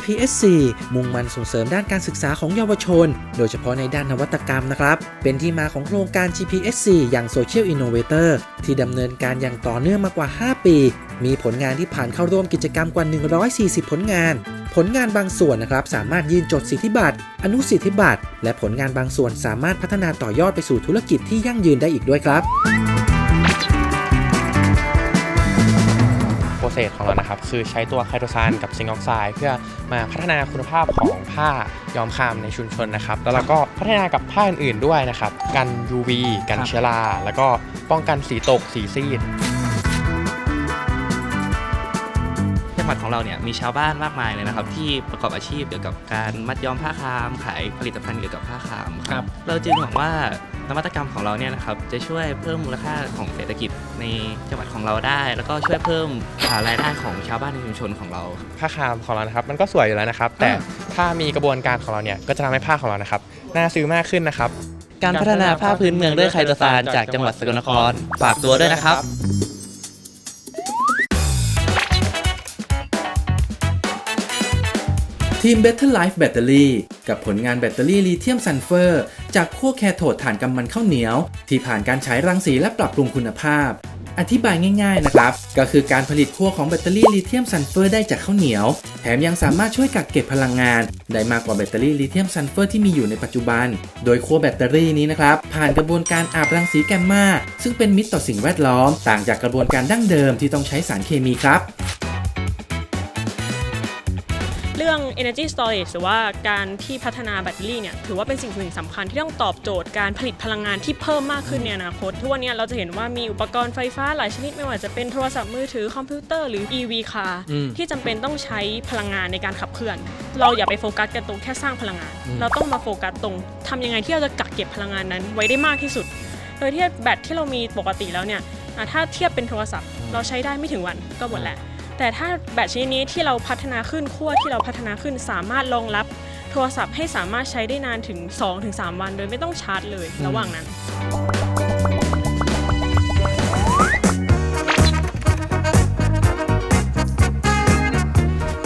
GPSC มุ่งมั่นส่งเสริมด้านการศึกษาของเยาวชน โดยเฉพาะในด้านนวัตกรรมนะครับ เป็นที่มาของโครงการ GPSC อย่าง Social Innovator ที่ดำเนินการอย่างต่อเนื่องมากว่า 5 ปี มีผลงานที่ผ่านเข้าร่วมกิจกรรมกว่า 140 ผลงาน ผลงานบางส่วนนะครับสามารถยื่นจดสิทธิบัตร อนุสิทธิบัตร และผลงานบางส่วนสามารถพัฒนาต่อยอดไปสู่ธุรกิจที่ยั่งยืนได้อีกด้วยครับ เซสของเรานะครับ คือใช้ตัวไคโตซานกับซิงค์ออกไซด์เพื่อมาพัฒนาคุณภาพของผ้าย้อมคามในชุมชนนะครับ แล้วเราก็พัฒนากับผ้าอื่นๆด้วยนะครับ กัน UV กันครับเชื้อรา แล้วก็ป้องกันสีตกสีซีดจังหวัดของเราเนี่ยมีชาวบ้านมากมายเลยนะครับ ที่ประกอบอาชีพเกี่ยวกับการมัดย้อมผ้าคามขายผลิตภัณฑ์เกี่ยวกับผ้าคามครับ เราจึงหวังว่านวัตกรรมของเราเนี่ยนะครับจะช่วยเพิ่มมูลค่าของเศรษฐกิจ ในจังหวัดของเราได้ แล้วก็ช่วยเพิ่มอ่ารายได้ของชาวบ้านในชุมชนของเราผ้าคามของเรานะครับมันก็สวยอยู่แล้วนะครับ แต่ถ้ามีกระบวนการของเราเนี่ยก็จะทำให้ผ้าของเรานะครับน่าซื้อมากขึ้นนะครับ การพัฒนาผ้าพื้นเมืองด้วยไคโตซานจากจังหวัดสกลนครฝากตัวด้วยนะครับทีม Better Life Battery กับผลงานแบตเตอรี่ลิเธียมซัลเฟอร์ จากขั้วแคโทดถ่านกำมันข้าวเหนียว ที่ผ่านการใช้รังสีและปรับปรุงคุณภาพ อธิบายง่ายๆนะครับ ก็คือการผลิตขั้วของแบตเตอรี่ลิเธียมซัลเฟอร์ได้จากข้าวเหนียว แถมยังสามารถช่วยกักเก็บพลังงาน ได้มากกว่าแบตเตอรี่ลิเธียมซัลเฟอร์ที่มีอยู่ในปัจจุบัน โดยขั้วแบตเตอรี่นี้นะครับผ่านกระบวนการอาบรังสีแกมมาซึ่งเป็นมิตรต่อสิ่งแวดล้อม ต่างจากกระบวนการดั้งเดิมที่ต้องใช้สารเคมีครับ เรื่อง energy storage หรือว่าการที่พัฒนาแบตเตอรี่เนี่ยถือว่าเป็นสิ่งหนึ่งสำคัญที่ต้องตอบโจทย์การผลิตพลังงานที่เพิ่มมากขึ้นในอนาคตทุกวันนี้เราจะเห็นว่ามีอุปกรณ์ไฟฟ้าหลายชนิดไม่ว่าจะเป็นโทรศัพท์มือถือคอมพิวเตอร์หรือ EV car ที่จำเป็นต้องใช้พลังงานในการขับเคลื่อน เราอย่าไปโฟกัสกันตรงแค่สร้างพลังงาน เราต้องมาโฟกัสตรงทำยังไงที่เราจะกักเก็บพลังงานนั้นไว้ได้มากที่สุด โดยที่แบตที่เรามีปกติแล้วเนี่ยอะถ้าเทียบเป็นโทรศัพท์ เราใช้ได้ไม่ถึงวันก็หมดแหละ แต่ถ้าแบตชนิดนี้ที่เราพัฒนาขึ้นขั้วที่เราพัฒนาขึ้นสามารถรองรับโทรศัพท์ให้สามารถใช้ได้นานถึง 2-3 วันโดยไม่ต้องชาร์จเลยระหว่างนั้น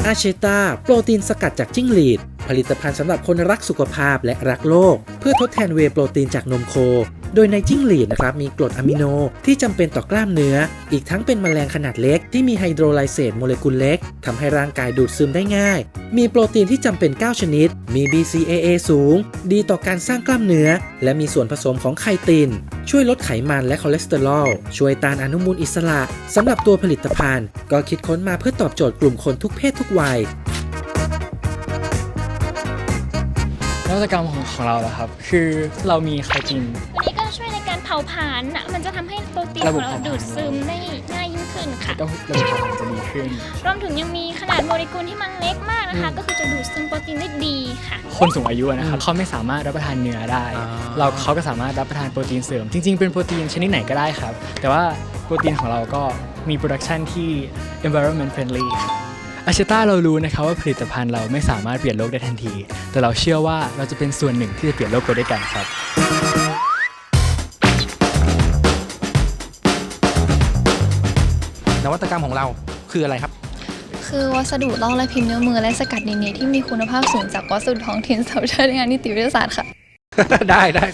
อาเชตาโปรตีนสกัดจากจิ้งหรีด ผลิตภัณฑ์สำหรับคนรักสุขภาพและรักโลก เพื่อทดแทนเวโปรตีนจากนมโค โดยในจิ้งหรีดนะครับมีกรดอะมิโนที่จำเป็นต่อกล้ามเนื้อ อีกทั้งเป็นแมลงขนาดเล็กที่มีไฮโดรไลเซตโมเลกุลเล็กทำให้ร่างกายดูดซึมได้ง่าย มีโปรตีนที่จำเป็น 9 ชนิด มี BCAA สูง ดีต่อการสร้างกล้ามเนื้อ และมีส่วนผสมของไคติน ช่วยลดไขมันและคอเลสเตอรอลช่วยต้านอนุมูลอิสระสำหรับตัวผลิตภัณฑ์ ก็คิดค้นมาเพื่อตอบโจทย์กลุ่มคนทุกเพศทุกวัย นวัตกรรมของของเราอะครับ คือเรามีไคติน ตัวนี้ก็ช่วยในการเผาผลาญน่ะมันจะทำให้โปรตีนระขบอบงเราเผาผลาญดูดซึมได้ง่ายยิ่งขึ้นค่ะ ก็ระบบเผาผลาญจะดีขึ้น รวมถึงยังมีขนาดโมเลกุลที่มันเล็กมากนะคะ ก็คือจะดูดซึมโปรตีนได้ดีค่ะ คนสูงอายุอะนะครับเขาไม่สามารถรับประทานเนื้อได้ อ่า เราเขาก็สามารถรับประทานโปรตีนเสริม จริง ๆ เป็นโปรตีนชนิดไหนก็ได้ครับ แต่ว่าโปรตีนของเราก็มีโปรดักชันที่ environment friendly อาเชต้าเรารู้นะครับว่าผลิตภัณฑ์เราไม่สามารถเปลี่ยนโลกได้ทันที แต่เราเชื่อว่าเราจะเป็นส่วนหนึ่งที่จะเปลี่ยนโลกไปด้วยกันครับ นวัตกรรมของเราคืออะไรครับ คือวัสดุลอกและพิมพ์นิ้วมือและสกัดดีเนที่มีคุณภาพสูงจากวัสดุท้องถิ่นสำหรับใช้ในงานนิติวิทยาศาสตร์ค่ะ ได้ได้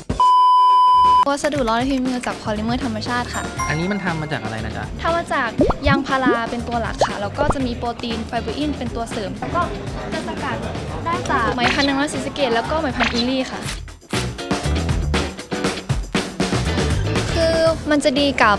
วัสดุลอกและพิมพ์นิ้วมือจากพอลิเมอร์ธรรมชาติค่ะอันนี้มันทำมาจากอะไรนะจ๊ะถ้ามาจากยางพาราเป็นตัวหลักค่ะ แล้วก็จะมีโปรตีนไฟเบอร์อินเป็นตัวเสริม แล้วก็จะสกัดได้จากไหมพันธุ์นางรอดศรีสะเกดแล้วก็ไหมพันธุ์อิลี่ค่ะ คือมันจะดีกับ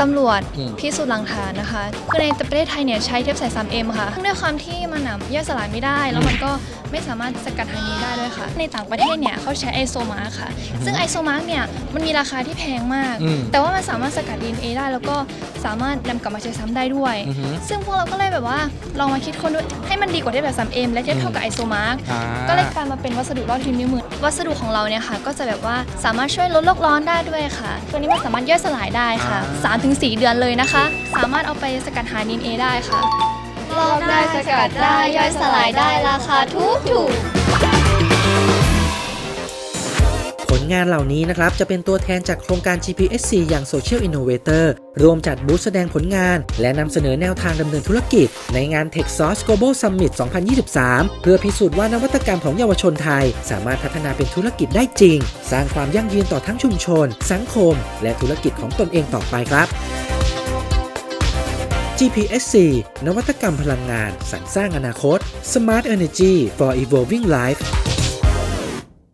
ตำรวจอืม พิสูจน์หลักฐานนะคะ คือในประเทศไทยเนี่ยใช้เทปใส่ 3M ค่ะด้วยความที่มันหนำย่อยสลายไม่ได้ แล้วมันก็ ไม่สามารถสกัดทางนี้ได้ด้วยค่ะ ในต่างประเทศเนี่ยเขาใช้ไอโซมาร์ค่ะ ซึ่งไอโซมาร์เนี่ยมันมีราคาที่แพงมาก อืมแต่ว่ามันสามารถสกัด DNA ได้ แล้วก็สามารถนำกลับมาใช้ซ้ำได้ด้วย อือฮึซึ่งพวกเราก็เลยแบบว่าลองมาคิดค้นด้วยให้มันดีกว่าเทปแบบ 3M และเทียบเท่ากับไอโซมาร์อ่า ก็เลยกลายมาเป็นวัสดุลอกพิมพ์นิ้วมือ วัสดุของเราเนี่ยค่ะก็จะแบบว่าสามารถช่วยลดโลกร้อนได้ด้วยค่ะ ตัวนี้มันสามารถย่อยสลายได้ค่ะ 3-4 เดือนเลยนะคะ สามารถเอาไปสกัดหา DNA ได้ค่ะ ลอกได้สกัดได้ย่อยสลายได้ราคาถูกถูกคลงานเหล่านี้นะครับ จะเป็นตัวแทนจากโครงการ GPSC อย่าง Social Innovator รวมจัดบูธแสดงผลงาน และนำเสนอแนวทางดำเนินธุรกิจ ในงาน TechSource Global Summit 2023 เพื่อพิสูจน์ว่านวัตกรรมของเยาวชนไทย สามารถพัฒนาเป็นธุรกิจได้จริง สร้างความยั่งยืนต่อทั้งชุมชน สังคม และธุรกิจของตนเองต่อไปครับ GPSC นวัตกรรมพลังงานสรรสร้างอนาคต Smart Energy for Evolving Life